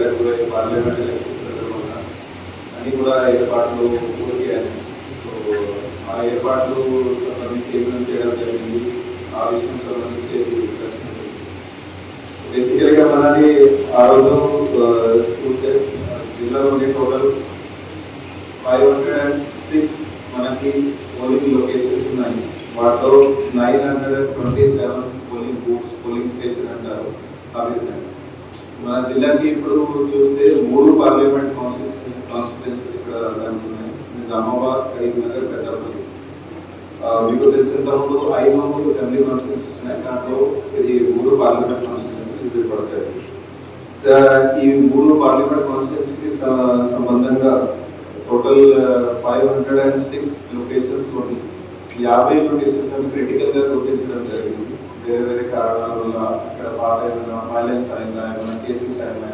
Election సందర్భంగా అన్ని కూడా ఏర్పాట్లు పూర్తయ్యాయి సో ఆ ఏర్పాట్లు సంబంధించి ఏమైనా చేయడం జరిగింది ఆ విషయం సంబంధించి ప్రశ్న బేసికల్గా మనది ఆ రోజు ఆ, చూస్తే ఆ, జిల్లాలోని total five hundred and six మనకి పోలింగ్ లొకేషన్స్ ఉన్నాయి వాటిలో nine hundred and twenty seven polling booths polling station అంటారు అవి ఉన్నాయి మన జిల్లాకి ఇప్పుడు చూస్తే మూడు పార్లమెంట్ కాన్స్టిట్యూన్సీ కాన్స్టిట్యూన్సీస్ ఇక్కడ దానికి ఉన్నాయి నిజామాబాద్ కరీంనగర్ పెద్దపల్లి ఆ, మీకు తెలిసినంత ముందు ఐదు అసెంబ్లీ కాన్స్టిట్యూన్సీస్ ఉన్నాయి దాంట్లో ఇది మూడు పార్లమెంట్ కాన్స్టిట్యూన్సీస్ ఇది పడతాయి సో, ఈ మూడు పార్లమెంట్ కాన్స్టిట్యూన్సీకి స- సంబంధంగా total five hundred and six locations లోని యాభై లొకేషన్స్ అవి క్రిటికల్ గా గుర్తించడం జరిగింది వేరే వేరే కారణాల వల్ల అక్కడ పాత ఏమైనా వైలెన్స్ అయినా ఏమైనా కేసెస్ అయినా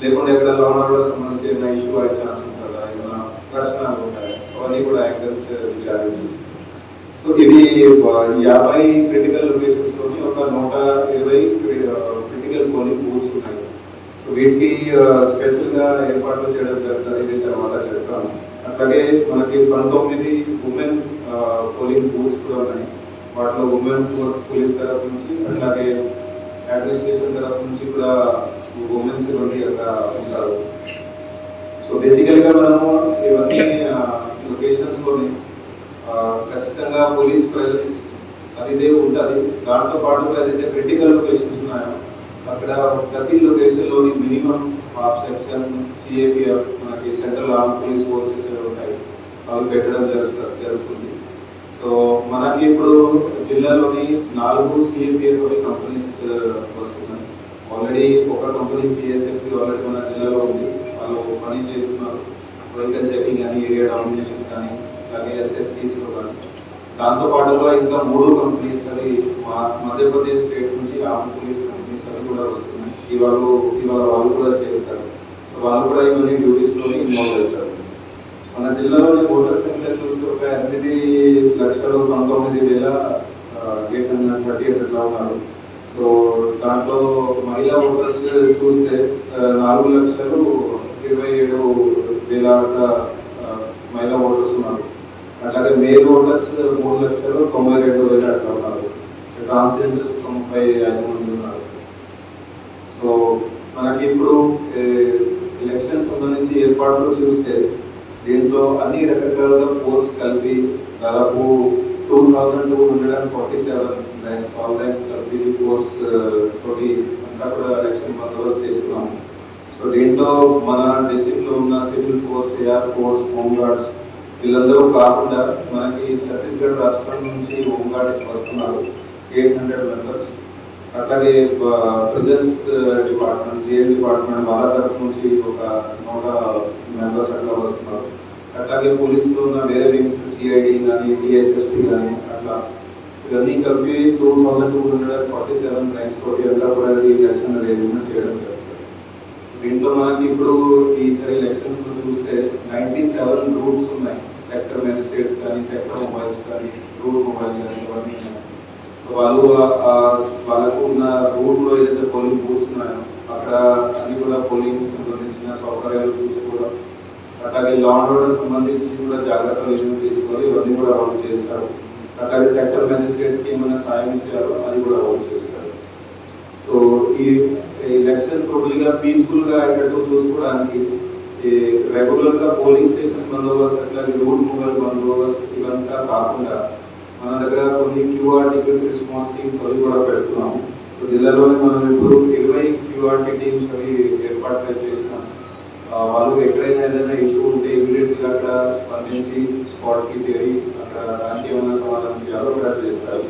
లేకుంటే ఎక్కడ లోన్ ఆర్డర్ సంబంధించి ఏమైనా ఇష్యూ అయ్యే ఛాన్స్ ఉంటుందా ఏమైనా ప్రశ్నలు ఉంటాయి అవన్నీ కూడా యాంకర్స్ విచారించి సో ఇవి ఆ, యాభై క్రిటికల్ లొకేషన్స్ లోని ఒక నూట ఇరవై క్రిటికల్ పోలింగ్ బూత్స్ ఉన్నాయి సో వీటికి స్పెషల్ గా ఏర్పాట్లు చేయడం జరుగుతుంది ఇది తర్వాత చెప్తాను అట్లాగే మనకి పంతొమ్మిది ఉమెన్ పోలింగ్ బూత్స్ కూడా ఉన్నాయి వాటిలో ఉమెన్ ఫోర్స్ పోలీస్ తరఫు నుంచి అట్లాగే అడ్మినిస్ట్రేషన్ తరఫు నుంచి కూడా ఉమెన్స్ నుండి అక్కడ ఉంటారు సో బేసికల్ గా మనము ఇవన్నీ లొకేషన్స్ లోని ఆ, ఖచ్చితంగా పోలీస్ ప్రెజెన్స్ అదిదే ఉంటుంది దాంతో పాటు ఏదైతే క్రిటికల్ లొకేషన్స్ ఉన్నాయో అక్కడ ప్రతి లొకేషన్ లోని మినిమం హాఫ్ సెక్షన్ సిఏపిఎఫ్ మనకి సెంట్రల్ ఆర్మ్ పోలీస్ ఫోర్సెస్ ఉంటాయి అవి పెట్టడం జరుగుతుంది జరుగుతుంది సో మనకి ఇప్పుడు జిల్లాలోని నాలుగు సిఏపిఎఫ్ కంపెనీస్ uh, వస్తున్నాయి. ఆల్రెడీ ఒక కంపెనీ సిఎస్ఎఫ్ ఆల్రెడీ మన జిల్లాలో ఉంది. వాళ్ళు పని చేస్తున్నారు. వెహికల్ చెకింగ్ కానీ ఏరియా డామినేషన్ కానీ అలాగే ఎస్ఎస్టీస్లో కానీ దాంతోపాటుగా ఇంకా మూడు కంపెనీస్ అవి మా మధ్యప్రదేశ్ స్టేట్ నుంచి ఆంధ్ర పోలీస్ కంపెనీస్ అవి కూడా వస్తున్నాయి. ఇవాళ ఇవాళ వాళ్ళు కూడా చేరుతారు. సో వాళ్ళు కూడా ఇవన్నీ డ్యూటీస్లో ఇన్వాల్వ్ అవుతారు. మన జిల్లాలోని ఓటర్ సంఖ్య చూస్తే ఒక ఎనిమిది లక్షలు పంతొమ్మిది వేల ఎయిట్ హండ్రెడ్ థర్టీ ఎయిట్ ఉన్నారు. సో దాంట్లో మహిళా ఓటర్స్ చూస్తే నాలుగు లక్షలు ఇరవై ఏడు వేల మహిళా ఓటర్స్ ఉన్నారు. అట్లాగే మేల్ ఓటర్స్ మూడు లక్షలు తొంభై రెండు వేల అట్లా ఉన్నారు. ట్రాన్స్జెండర్స్ తొంభై ఐదు మంది ఉన్నారు. సో మనకి ఇప్పుడు ఎలక్షన్ సంబంధించి ఏర్పాట్లు చూస్తే దీంట్లో అన్ని రకాల ఫోర్స్ కలిపి దాదాపు two thousand two hundred and forty seven lakhs all lakhs కలిపి ఫోర్స్ uh, తోటి అంతా కూడా ఎలక్షన్ బందోబస్తు చేస్తున్నాము. సో దీంట్లో మన డిస్టిక్లో ఉన్న civil force air force home guards వీళ్ళందరూ కాకుండా మనకి ఛత్తీస్గఢ్ రాష్ట్రం నుంచి హోమ్ గార్డ్స్ వస్తున్నారు ఎయిట్ హండ్రెడ్ మెంబర్స్ అట్లాగే ప్రిజన్స్ డిపార్ట్మెంట్ జైల్ డిపార్ట్మెంట్ వాళ్ళ తరఫు నుంచి ఒక నూట మెంబర్స్ అట్లా వస్తున్నారు. అట్లాగే పోలీసులో ఉన్న వేరే వింగ్స్ సిఐడి కానీ డిఎస్ఎస్పి కానీ అట్లా ఇవన్నీ కలిపి two thousand two hundred forty seven crimes తోటి అంతా కూడా ఈ ఎలక్షన్ అరేంజ్మెంట్ చేయడం జరుగుతుంది. దీంట్లో మనకి ఇప్పుడు ఈసారి ఎలక్షన్స్ చూస్తే నైన్టీ సెవెన్ రూట్స్ ఉన్నాయి. సెక్టర్ మెజిస్ట్రేట్స్ కానీ సెక్టర్ మొబైల్స్ కానీ రూట్ మొబైల్ కానీ ఇవన్నీ సో వాళ్ళు వాళ్ళకు ఉన్న రూట్లో ఏదైతే పోలింగ్ బూత్స్ ఉన్నాయో అక్కడ అన్ని కూడా పోలింగ్ సంబంధించిన సౌకర్యాలు చూసుకోవడం అట్లాగే లా రోడ్ ఆర్డర్ సంబంధించి కూడా జాగ్రత్తలు ఏమైనా తీసుకోవాలి ఇవన్నీ కూడా అమలు చేస్తారు. అట్లాగే సెక్టర్ మెజిస్ట్రేట్స్కి ఏమైనా సాయం ఇచ్చారో అది కూడా అమలు చేస్తారు. సో ఈ ఎలక్షన్ టోటల్గా పీస్ఫుల్గా పీస్ఫుల్గా అయ్యేటట్టు చూసుకోవడానికి రెగ్యులర్గా పోలింగ్ స్టేషన్ బందోబస్తు అట్లాగే రోడ్ మొబైల్ బందోబస్తు ఇవంతా కాకుండా మన దగ్గర కొన్ని క్యూఆర్ టికెట్ రెస్పాన్స్ టీమ్స్ అవి కూడా పెడుతున్నాము సో జిల్లాలోనే మనం ఇప్పుడు ఇరవై క్యూఆర్టీ టీమ్స్ అవి ఏర్పాటు చేసి వాళ్ళు ఎక్కడైనా ఏదైనా ఇష్యూ ఉంటే ఇమీడియట్గా అక్కడ స్పందించి స్పాట్కి చేరి అక్కడ దానికి ఏమైనా సమాధానం చేయాలో కూడా చేస్తారు.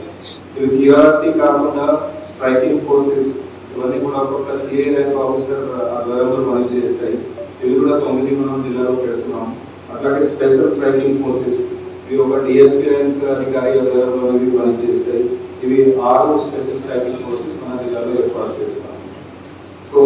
ఇవి క్యూఆర్టీ కాకుండా స్ట్రైకింగ్ ఫోర్సెస్ ఇవన్నీ కూడా ఒక్కొక్క సిఐ ర్యాంక్ ఆఫీసర్ ఆధ్వర్యంలో పనిచేస్తాయి ఇవి కూడా తొమ్మిది మనం జిల్లాలో పెడుతున్నాం. అట్లాగే స్పెషల్ స్ట్రైకింగ్ ఫోర్సెస్ ఇవి ఒక డిఎస్పీ ర్యాంక్ అధికారి ఆధ్వర్యంలో ఇవి పనిచేస్తాయి ఇవి ఆరు స్పెషల్ స్ట్రైకింగ్ ఫోర్సెస్ మన జిల్లాలో ఏర్పాటు చేస్తాం. సో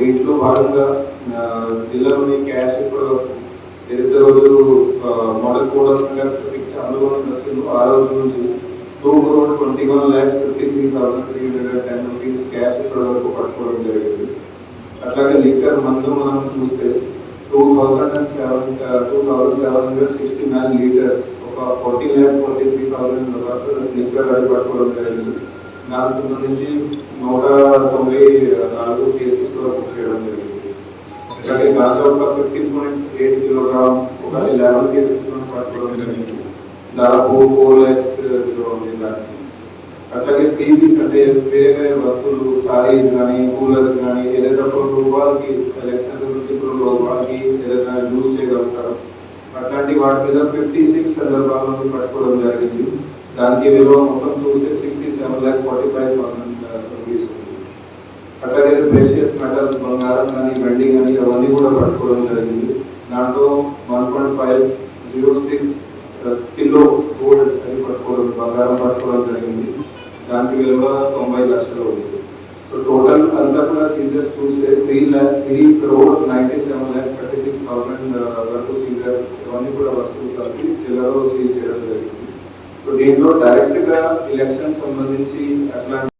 దీంట్లో భాగంగా జిల్లాలోని క్యాష్ ఇప్పుడు ఏదైతే రోజు మోడల్ కోడ్ పిక్చర్ అందుబాటులో వచ్చిందో ఆ రోజు నుంచి two crore twenty one lakh fifty three thousand three hundred ten rupees cash ఇక్కడ వరకు పట్టుకోవడం జరిగింది. అట్లాగే లిక్కర్ మందు మనం చూస్తే two thousand and seven two thousand seven hundred sixty nine litres ఒక forty lakh forty three thousand వరకు లిక్కర్ అది పట్టుకోవడం జరిగింది. దానికి సంబంధించి నూట తొంభై నాలుగు కేసెస్ వరకు చేయడం జరిగింది అలాగే దాంట్లో ఒక ఫిఫ్టీన్ పాయింట్ ఎయిట్ కిలోగ్రామ్ ఒక లెవెన్ కేసెస్ పట్టుకోవడం జరిగింది దాదాపు ఫోర్ ల్యాక్స్ ఉంది దానికి అట్లాగే ఫీబీస్ అంటే వేరే వేరే వస్తువులు సారీస్ కానీ కూలర్స్ కానీ ఏదైనా కొన్ని రూపాయలకి ఎలక్షన్ గురించి ఇప్పుడు రూపాయలకి ఏదైనా యూజ్ చేయగలుగుతారు అట్లాంటి వాటి మీద ఫిఫ్టీ సిక్స్ సందర్భాలను పట్టుకోవడం జరిగింది దానికి విలువ మొత్తం చూస్తే sixty seven lakh forty five thousand rupees ఉంది అట్లాగే ప్రెషియస్ మెటల్స్ బంగారం కానీ వెండి కానీ అవన్నీ కూడా పట్టుకోవడం జరిగింది. దాంట్లో one point five zero six kilo gold అని పట్టుకోవడం బంగారం పట్టుకోవడం జరిగింది. దానికి విలువ తొంభై లక్షలు ఉంది. సో టోటల్ అంతా కూడా సీజర్ చూస్తే three lakh three crore ninety seven lakh thirty six thousand వరకు సీజర్ ఇవన్నీ కూడా వస్తువులు కలిపి జిల్లాలో సీజ్ చేయడం జరిగింది. సో దీంట్లో డైరెక్ట్గా ఎలక్షన్ సంబంధించి అట్లాంటి